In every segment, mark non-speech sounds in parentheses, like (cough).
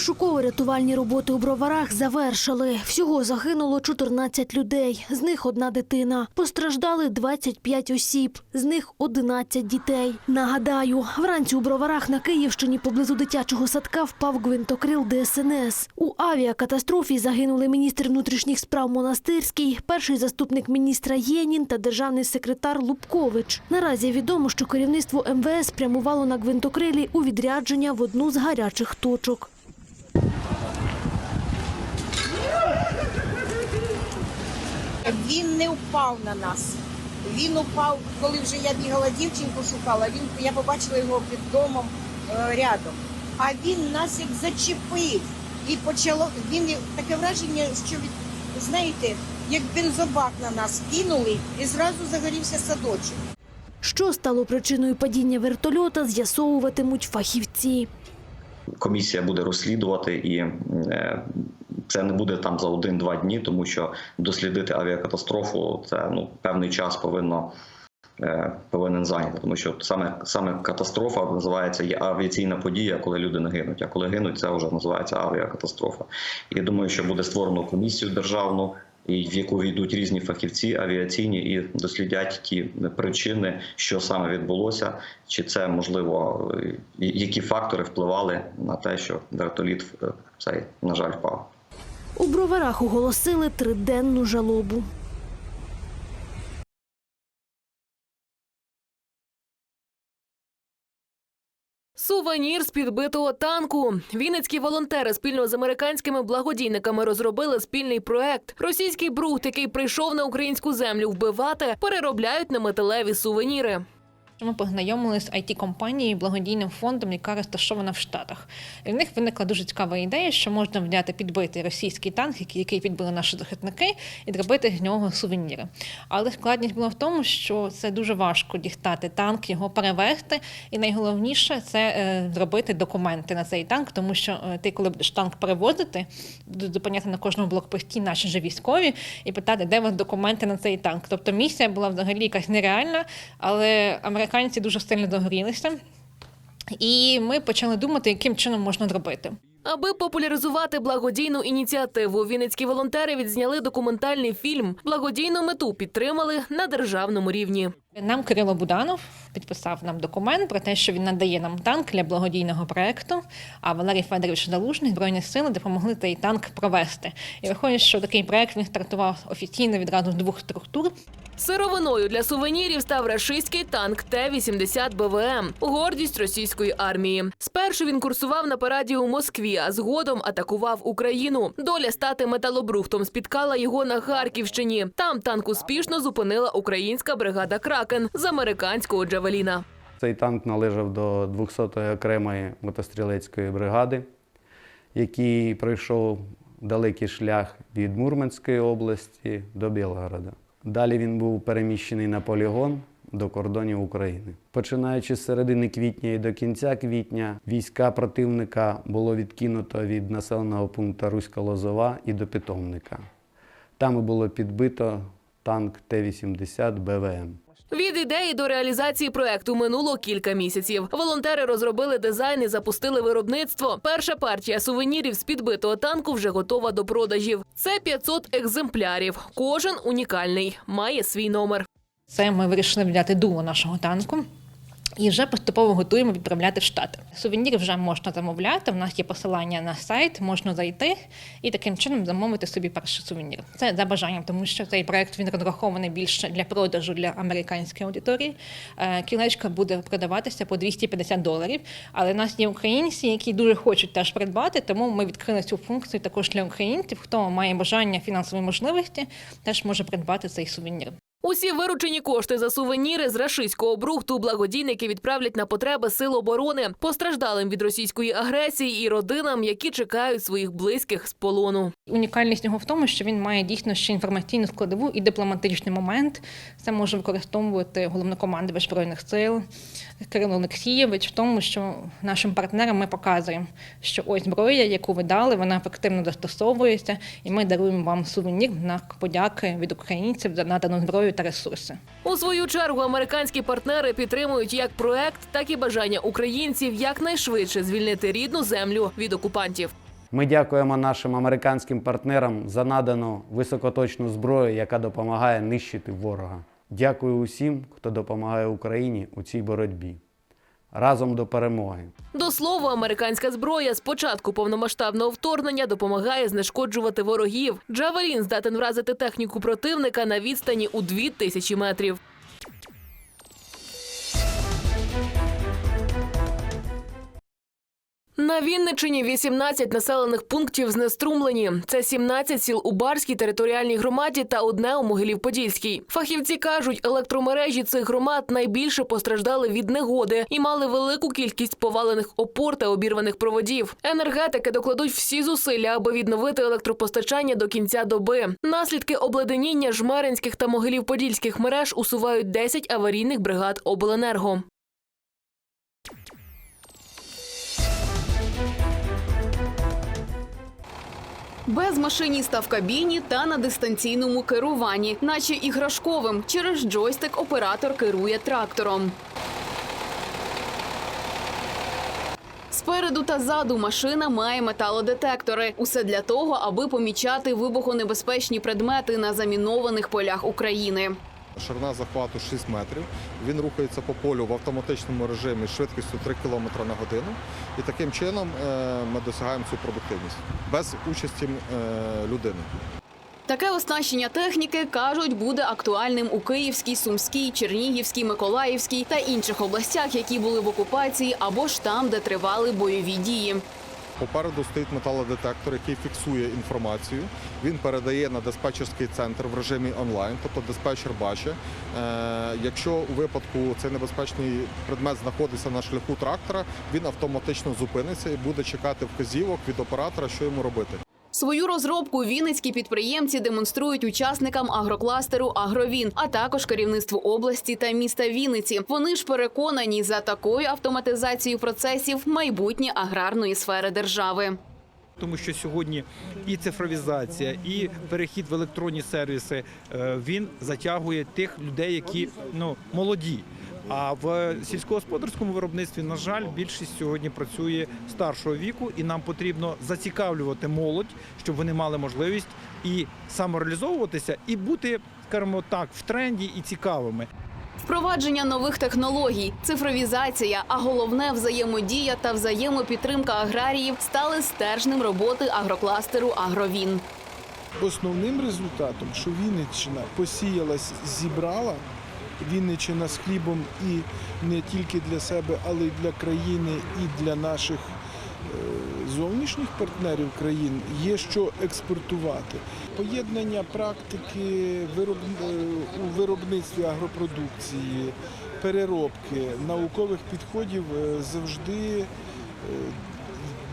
Пошуково-рятувальні роботи у броварах завершили. Всього загинуло 14 людей, з них одна дитина. Постраждали 25 осіб, з них 11 дітей. Нагадаю, вранці у броварах на Київщині поблизу дитячого садка впав гвинтокрил ДСНС. У авіакатастрофі загинули міністр внутрішніх справ Монастирський, перший заступник міністра Єнін та державний секретар Лубкович. Наразі відомо, що керівництво МВС спрямувало на гвинтокрилі у відрядження в одну з гарячих точок. Він не впав на нас. Він упав, коли вже я бігала дівчинку шукала. Він я побачила його під домом е, рядом. А він нас як зачепив і почало. Він таке враження, що від знаєте, як бензобак на нас кинули, і зразу загорівся садочок. Що стало причиною падіння вертольота, з'ясовуватимуть фахівці. комісія буде розслідувати, і е, це не буде там за один-два дні, тому що дослідити авіакатастрофу це ну певний час повинно. е, Повинен зайняти, тому що саме саме катастрофа називається є авіаційна подія, коли люди не гинуть. А коли гинуть, це вже називається авіакатастрофа. І думаю, що буде створено комісію державну, і в яку війдуть різні фахівці авіаційні і дослідять ті причини, що саме відбулося, чи це можливо, які фактори впливали на те, що вертоліт е, цей на жаль впав. У броварах оголосили триденну жалобу. Сувенір з підбитого танку. Вінницькі волонтери спільно з американськими благодійниками розробили спільний проект. Російський брухт, який прийшов на українську землю вбивати, переробляють на металеві сувеніри. Ми познайомилися з it компанією благодійним фондом, яка розташована в Штатах. І в них виникла дуже цікава ідея, що можна взяти підбитий російський танк, який, підбили наші захисники, і зробити з нього сувеніри. Але складність була в тому, що це дуже важко дістати танк, його перевезти. І найголовніше це е, зробити документи на цей танк, тому що е, ти, коли будеш танк перевозити, будуть зупиняти на кожному блокпості наші же військові і питати, де у вас документи на цей танк. Тобто місія була взагалі якась нереальна, але американці дуже сильно догорілися, І ми почали думати, яким чином можна зробити. Аби популяризувати благодійну ініціативу, вінницькі волонтери відзняли документальний фільм. Благодійну мету підтримали на державному рівні. Нам Кирило Буданов підписав нам документ про те, що він надає нам танк для благодійного проекту. А Валерій Федорович Залужний збройні сили допомогли цей танк провести. І виходить, що такий проект він стартував офіційно відразу двох структур. Сировиною для сувенірів став рашистський танк Т-80 БВМ – гордість російської армії. Спершу він курсував на параді у Москві, а згодом атакував Україну. Доля стати металобрухтом спіткала його на Харківщині. Там танк успішно зупинила українська бригада Кракен з американського Джавеліна. Цей танк належав до 200-ї окремої мотострілецької бригади, який пройшов далекий шлях від Мурманської області до Білгорода. Далі він був переміщений на полігон до кордонів України. Починаючи з середини квітня і до кінця квітня, війська противника було відкинуто від населеного пункту Руська Лозова і до питомника. Там було підбито танк Т-80 БВМ. Від ідеї до реалізації проекту минуло кілька місяців. Волонтери розробили дизайн і запустили виробництво. Перша партія сувенірів з підбитого танку вже готова до продажів. Це 500 екземплярів. Кожен унікальний, має свій номер. Це ми вирішили взяти дуло нашого танку. І вже поступово готуємо відправляти в Штати. Сувеніри вже можна замовляти. У нас є посилання на сайт, можна зайти і таким чином замовити собі перший сувенір. Це за бажанням, тому що цей проект він розрахований більше для продажу для американської аудиторії. Е, Кілечка буде продаватися по 250 доларів. Але в нас є українці, які дуже хочуть теж придбати, тому ми відкрили цю функцію також для українців. Хто має бажання фінансової можливості, теж може придбати цей сувенір. Усі виручені кошти за сувеніри з рашистського брухту благодійники відправлять на потреби сил оборони, постраждалим від російської агресії і родинам, які чекають своїх близьких з полону. Унікальність нього в тому, що він має дійсно ще інформаційну складову і дипломатичний момент. Це може використовувати головнокомандувач збройних сил Кирило Олексійович, в тому, що нашим партнерам ми показуємо, що ось зброя, яку ви дали, вона ефективно застосовується, і ми даруємо вам сувенір на подяки від українців за надану зброю та ресурси. У свою чергу американські партнери підтримують як проект, так і бажання українців якнайшвидше звільнити рідну землю від окупантів. Ми дякуємо нашим американським партнерам за надану високоточну зброю, яка допомагає нищити ворога. Дякую усім, хто допомагає Україні у цій боротьбі. Разом до перемоги! До слова, американська зброя з початку повномасштабного вторгнення допомагає знешкоджувати ворогів. Джавелін здатен вразити техніку противника на відстані у 2000 метрів. На Вінниччині 18 населених пунктів знеструмлені. Це 17 сіл у Барській територіальній громаді та одне у Могилів-Подільській. Фахівці кажуть, електромережі цих громад найбільше постраждали від негоди і мали велику кількість повалених опор та обірваних проводів. Енергетики докладуть всі зусилля, аби відновити електропостачання до кінця доби. Наслідки обледеніння жмеринських та Могилів-Подільських мереж усувають 10 аварійних бригад обленерго. Без машиніста в кабіні та на дистанційному керуванні, наче іграшковим. Через джойстик оператор керує трактором. Спереду та ззаду машина має металодетектори. Усе для того, аби помічати вибухонебезпечні предмети на замінованих полях України. Ширина захвату 6 метрів. Він рухається по полю в автоматичному режимі швидкістю 3 км на годину. І таким чином е, ми досягаємо цю продуктивність без участі е, людини. Таке оснащення техніки кажуть буде актуальним у Київській, Сумській, Чернігівській, Миколаївській та інших областях, які були в окупації або ж там, де тривали бойові дії. Попереду стоїть металодетектор, який фіксує інформацію. Він передає на диспетчерський центр в режимі онлайн, тобто диспетчер бачить. Е, якщо у випадку цей небезпечний предмет знаходиться на шляху трактора, він автоматично зупиниться і буде чекати вказівок від оператора, що йому робити. Свою розробку вінницькі підприємці демонструють учасникам агрокластеру Агровін, а також керівництву області та міста Вінниці. Вони ж переконані, за такою автоматизацією процесів майбутнє аграрної сфери держави. Тому що сьогодні і цифровізація, і перехід в електронні сервіси е, він затягує тих людей, які ну молоді. А в сільськогосподарському виробництві, на жаль, більшість сьогодні працює старшого віку, і нам потрібно зацікавлювати молодь, щоб вони мали можливість і самореалізовуватися, і бути, скажімо так, в тренді і цікавими. Впровадження нових технологій, цифровізація, а головне взаємодія та взаємопідтримка аграріїв стали стержнем роботи агрокластеру Агровін. Основним результатом, що Вінниччина посіялась, зібрала Вінниччина з хлібом і не тільки для себе, але й для країни, і для наших е, зовнішніх партнерів країн є що експортувати. Поєднання практики вироб... е, у виробництві агропродукції, переробки, наукових підходів е, завжди е,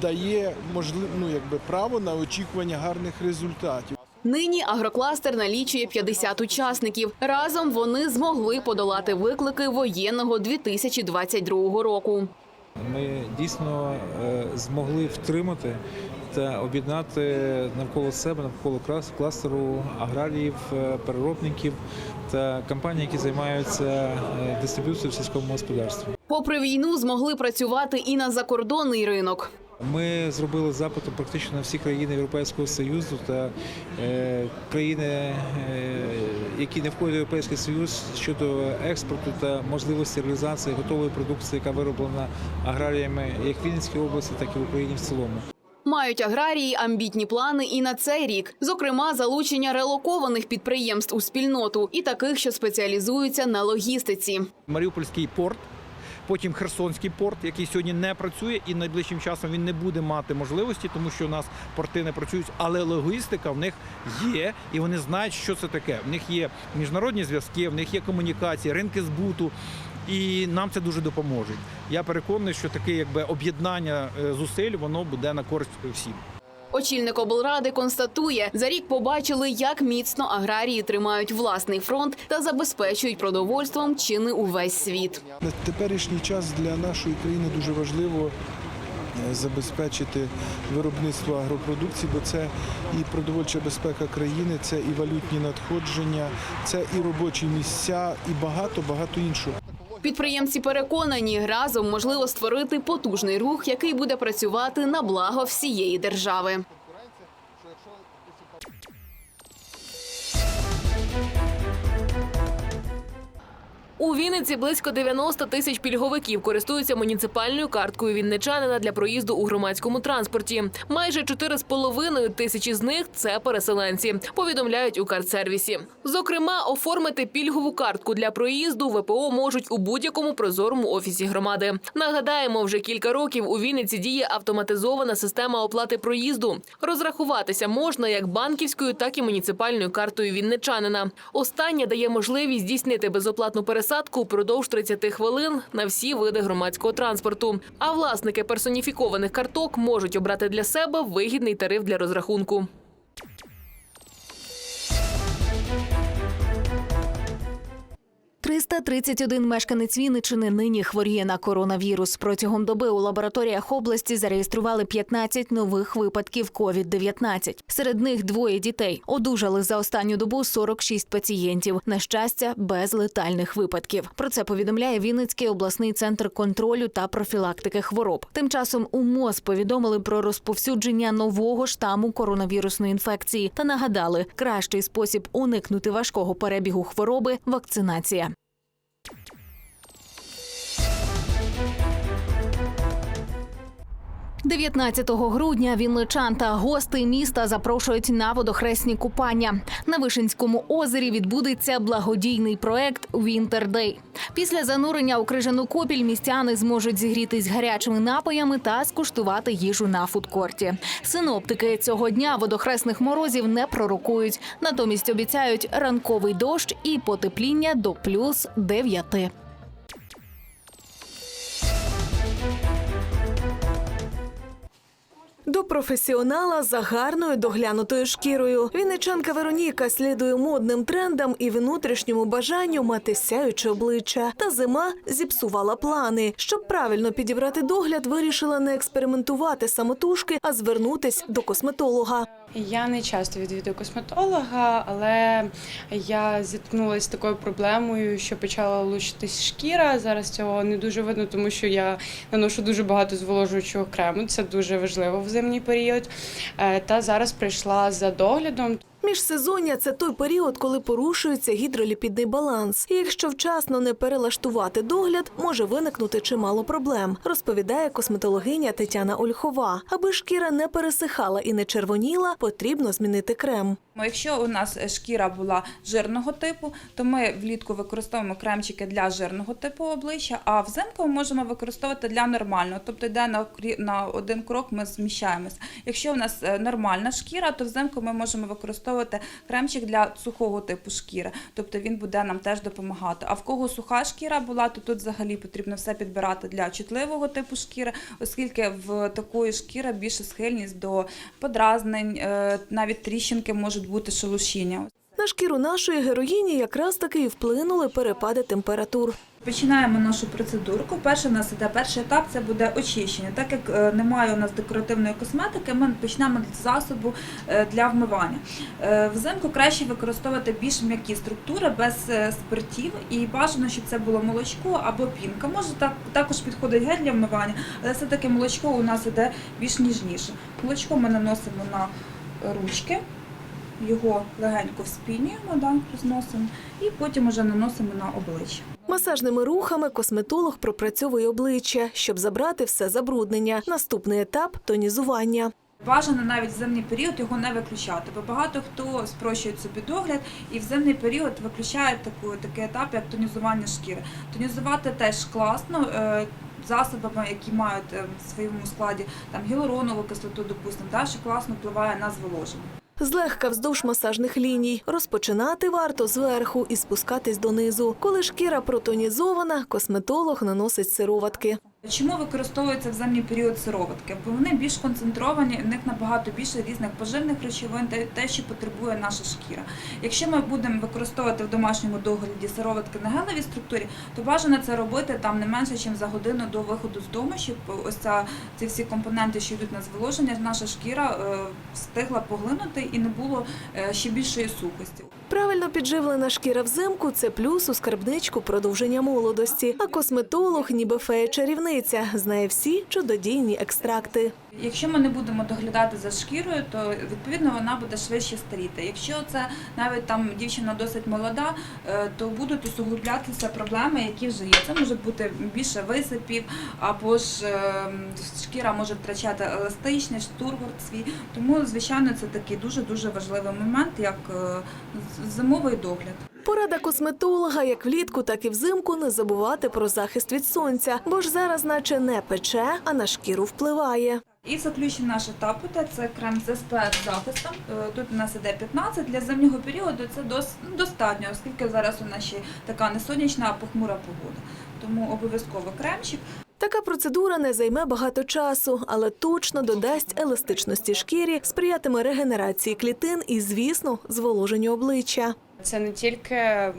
дає можлив... ну, якби право на очікування гарних результатів. Нині агрокластер налічує 50 учасників. Разом вони змогли подолати виклики воєнного 2022 року. Ми дійсно е, змогли втримати та об'єднати навколо себе, навколо клас- кластеру аграріїв, е, переробників та компаній, які займаються е, дистриб'юцією в сільському господарстві. Попри війну, змогли працювати і на закордонний ринок. Ми зробили запити практично на всі країни Європейського Союзу та країни, які не входять в Європейський Союз щодо експорту та можливості реалізації готової продукції, яка вироблена аграріями як в Вінницькій області, так і в Україні в цілому. Мають аграрії амбітні плани і на цей рік, зокрема, залучення релокованих підприємств у спільноту і таких, що спеціалізуються на логістиці. Маріупольський порт. Потім Херсонський порт, який сьогодні не працює, і найближчим часом він не буде мати можливості, тому що у нас порти не працюють, але логістика в них є, і вони знають, що це таке. В них є міжнародні зв'язки, в них є комунікації, ринки збуту, і нам це дуже допоможе. Я переконаний, що таке якби об'єднання е, зусиль воно буде на користь всім. Очільник облради констатує, за рік побачили, як міцно аграрії тримають власний фронт та забезпечують продовольством чи не увесь світ. На теперішній час для нашої країни дуже важливо е, забезпечити виробництво агропродукції, бо це і продовольча безпека країни, це і валютні надходження, це і робочі місця, і багато багато іншого. Підприємці переконані, разом можливо створити потужний рух, який буде працювати на благо всієї держави. У Вінниці близько 90 тисяч пільговиків користуються муніципальною карткою вінничанина для проїзду у громадському транспорті. Майже 4,5 тисячі з них це переселенці. Повідомляють у картсервісі. Зокрема, оформити пільгову картку для проїзду ВПО можуть у будь-якому прозорому офісі громади. Нагадаємо, вже кілька років у Вінниці діє автоматизована система оплати проїзду. Розрахуватися можна як банківською, так і муніципальною картою вінничанина. Остання дає можливість здійснити безоплатну пересадку впродовж 30 хвилин на всі види громадського транспорту. А власники персоніфікованих карток можуть обрати для себе вигідний тариф для розрахунку. – 331 мешканець Вінничини нині хворіє на коронавірус. Протягом доби у лабораторіях області зареєстрували 15 нових випадків COVID-19. Серед них двоє дітей. Одужали за останню добу 46 пацієнтів. На щастя, без летальних випадків. Про це повідомляє Вінницький обласний центр контролю та профілактики хвороб. Тим часом у МОЗ повідомили про розповсюдження нового штаму коронавірусної інфекції та нагадали, кращий спосіб уникнути важкого перебігу хвороби вакцинація. – 19 грудня вінничан та гости міста запрошують на водохресні купання. На Вишинському озері відбудеться благодійний проект Day. Після занурення у крижану копіль містяни зможуть зігрітись гарячими напоями та скуштувати їжу на фудкорті. Синоптики цього дня водохресних морозів не пророкують. Натомість обіцяють ранковий дощ і потепління до плюс 9. До професіонала за гарною доглянутою шкірою. Вінничанка Вероніка слідує модним трендам і внутрішньому бажанню мати сяюче обличчя. Та зима зіпсувала плани. Щоб правильно підібрати догляд, вирішила не експериментувати самотужки, а звернутись до косметолога. Я не часто відвідую косметолога, але я зіткнулася з такою проблемою, що почала лучитись шкіра. Зараз цього не дуже видно, тому що я наношу дуже багато зволожуючого крему. Це дуже важливо в зимній період. Е, Та зараз прийшла за доглядом. Міжсезоння – це той період, коли порушується гідроліпідний баланс. І якщо вчасно не перелаштувати догляд, може виникнути чимало проблем, розповідає косметологиня Тетяна Ольхова. Аби шкіра не пересихала і не червоніла, потрібно змінити крем. Якщо у нас шкіра була жирного типу, то ми влітку використовуємо кремчики для жирного типу обличчя, а взимку ми можемо використовувати для нормального, тобто йде на на один крок ми зміщаємося. Якщо у нас е, нормальна шкіра, то взимку ми можемо використовувати кремчик для сухого типу шкіри, тобто він буде нам теж допомагати. А в кого суха шкіра була, то тут взагалі потрібно все підбирати для чутливого типу шкіри, оскільки в такої шкіри більше схильність до подразнень, е, навіть тріщинки можуть бути шелушіння. На шкіру нашої героїні якраз таки і вплинули перепади температур. Починаємо нашу процедурку. Перший у нас іде перший етап це буде очищення. Так як е, немає у нас декоративної косметики, ми почнемо з засобу е, для вмивання. Е, Взимку краще використовувати більш м'які структури без спиртів і бажано, щоб це було молочко або пінка. Може так також підходить гель для вмивання, але все-таки молочко у нас іде більш ніжніше. Молочко ми наносимо на ручки. Його легенько вспінюємо, да, розносимо, і потім вже наносимо на обличчя. Масажними рухами косметолог пропрацьовує обличчя, щоб забрати все забруднення. Наступний етап тонізування. Бажано навіть в зимний період його не виключати, бо багато хто спрощує собі догляд і в зимний період виключає таку, такий етап, як тонізування шкіри. Тонізувати теж класно. е, Засобами, які мають е, в своєму складі там гіалуронову кислоту, допустимо, що класно впливає на зволоження. Злегка вздовж масажних ліній. Розпочинати варто зверху і спускатись донизу. Коли шкіра протонізована, косметолог наносить сироватки. Чому використовуються в зимній період сироватки? Бо вони більш концентровані, в них набагато більше різних поживних речовин те, що потребує наша шкіра. Якщо ми будемо використовувати в домашньому догляді сироватки на гелевій структурі, то бажано це робити там не менше, ніж за годину до виходу з дому, щоб ось ця, ці всі компоненти, що йдуть на зволоження, наша шкіра е, встигла поглинути і не було е, ще більшої сухості. Правильно підживлена шкіра взимку це плюс у скарбничку продовження молодості. А косметолог, ніби фея чарівниця, знає всі чудодійні екстракти. Якщо ми не будемо доглядати за шкірою, то відповідно вона буде швидше старіти. Якщо це навіть там дівчина досить молода, е, то будуть усугублятися проблеми, які вже є. Це може бути більше висипів, або ж е, шкіра може втрачати еластичність, тургор свій. Тому, звичайно, це такий дуже дуже важливий момент, як е, зимовий догляд. Порада косметолога як влітку, так і взимку не забувати про захист від сонця, бо ж зараз наче не пече, а на шкіру впливає. І заключний наш етап – це крем з SPF захистом. Е, Тут у нас іде 15. Для зимнього періоду це дос- ну, достатньо, оскільки зараз у нас ще така не сонячна, а похмура погода. Тому обов'язково кремчик. Така процедура не займе багато часу, але точно додасть еластичності шкірі, сприятиме регенерації клітин і, звісно, зволоженню обличчя. Це не тільки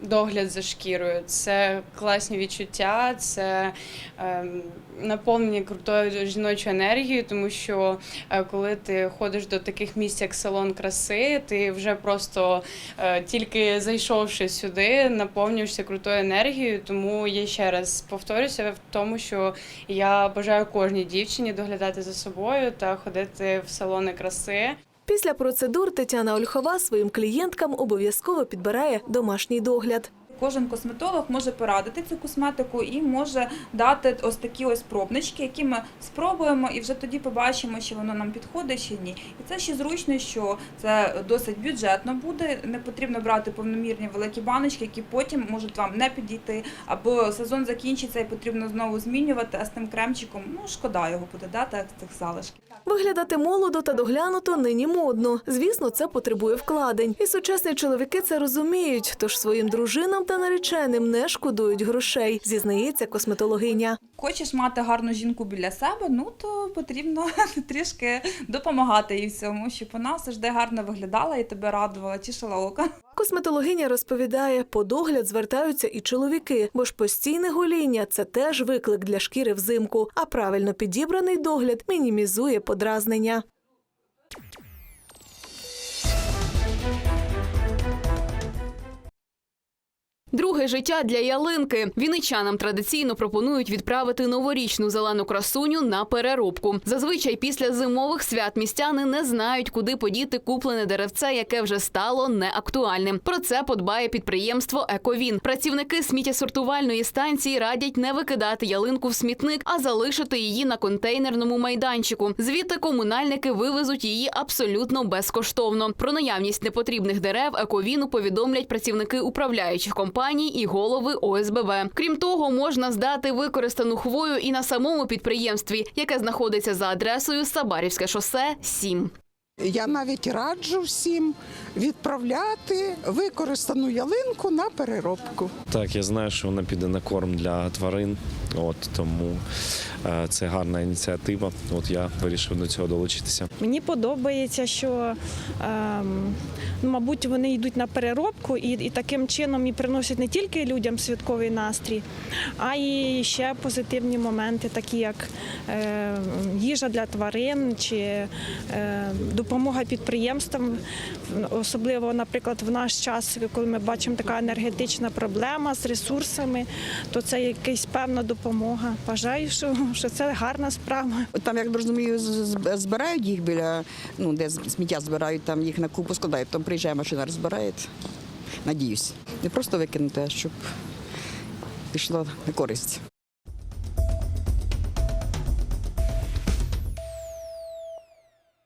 догляд за шкірою, це класні відчуття, це ем, наповнення крутою жіночою енергією, тому що е, коли ти ходиш до таких місць, як салон краси, ти вже просто е, тільки зайшовши сюди, наповнюєшся крутою енергією. Тому я ще раз повторюся в тому, що я бажаю кожній дівчині доглядати за собою та ходити в салони краси. Після процедур Тетяна Ольхова своїм клієнткам обов'язково підбирає домашній догляд. Кожен косметолог може порадити цю косметику і може дати ось такі ось пробнички, які ми спробуємо, і вже тоді побачимо, чи воно нам підходить чи ні. І це ще зручно, що це досить бюджетно буде. Не потрібно брати повномірні великі баночки, які потім можуть вам не підійти, або сезон закінчиться і потрібно знову змінювати. А з тим кремчиком ну шкода його буде дати з тих залишків. Виглядати молодо та доглянуто нині модно. Звісно, це потребує вкладень. І сучасні чоловіки це розуміють, тож своїм дружинам та нареченим не шкодують грошей, зізнається косметологиня. Хочеш мати гарну жінку біля себе, ну то потрібно (laughs) трішки допомагати їй в цьому, щоб вона завжди гарно виглядала і тебе радувала, тішила око. Косметологиня розповідає, по догляд звертаються і чоловіки, бо ж постійне гоління це теж виклик для шкіри взимку, а правильно підібраний догляд мінімізує подразнення. Друге життя для ялинки. Вінничанам традиційно пропонують відправити новорічну зелену красуню на переробку. Зазвичай після зимових свят містяни не знають, куди подіти куплене деревце, яке вже стало неактуальним. Про це подбає підприємство Ековін. Працівники сміттєсортувальної станції радять не викидати ялинку в смітник, а залишити її на контейнерному майданчику. Звідти комунальники вивезуть її абсолютно безкоштовно. Про наявність непотрібних дерев Ековіну повідомлять працівники управляючих компаній і голови ОСББ. Крім того, можна здати використану хвою і на самому підприємстві, яке знаходиться за адресою Сабарівське шосе 7. Я навіть раджу всім відправляти використану ялинку на переробку. Так, я знаю, що вона піде на корм для тварин, от тому е, це гарна ініціатива. От я вирішив до цього долучитися. Мені подобається, що ем, ну, мабуть вони йдуть на переробку і, і таким чином і приносять не тільки людям святковий настрій, а й ще позитивні моменти, такі як е, їжа для тварин чи е, допомога підприємствам. Особливо, наприклад, в наш час, коли ми бачимо така енергетична проблема з ресурсами, то це якась певна допомога. Вважаю, що, що це гарна справа. Там, як розумію, збирають їх біля, ну де сміття збирають, там їх на купу складають, там приїжджає машина, розбирає. Надіюсь. Не просто викинути, а щоб пішло на користь.